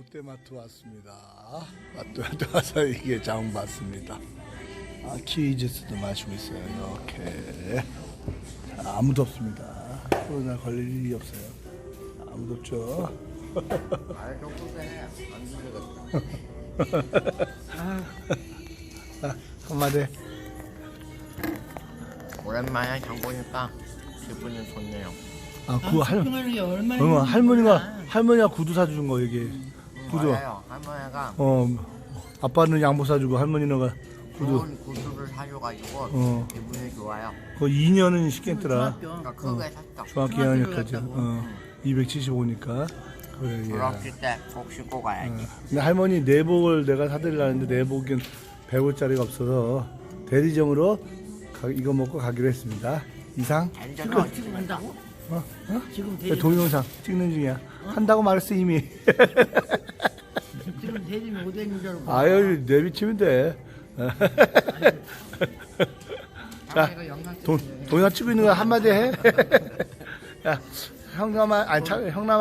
롯데마트 왔습니다. 롯데마트 와서 이게 장 봤습니다. 아, 키위주스도 마시고 있어요. 이렇게. 자, 아무도 없습니다. 코로나 걸릴 일이 없어요. 아무도 없죠. 아. 아, 한마디. 오랜만에 장 보니까 기분이 좋네요. 아, 그 할, 얼마나 어, 할머니가. 할머니가 구두 사주는 거, 이게. 구두. 맞아요. 할머니가 어, 아빠는 양복 사주고 할머니는 구두. 좋은 구두를 사줘가지고 어. 기분이 좋아요. 그 2년은 신겠더라. 중학교 그러니까 크게 샀죠. 중학교 중학교를 2학년까지. 갔다고. 어, 275니까. 그래, 예. 졸업식 때꼭 신고 가야지. 근데 할머니 내복을 내가 사드리려는데 내복은 100원짜리가 없어서 대리점으로 가- 이거 먹고 가기로 했습니다. 이상? 완전 지금 지금 한다고? 어? 어? 지금 네, 대리 동영상 찍는 중이야. 한다고 말했어 이미. 지금 대리면 못 되는 줄 알고. 아유 내비치면 돼. 자, 돈, 동영상 찍고 있는 거 한마디 해. 야, 형남아, 아니, 참, 형남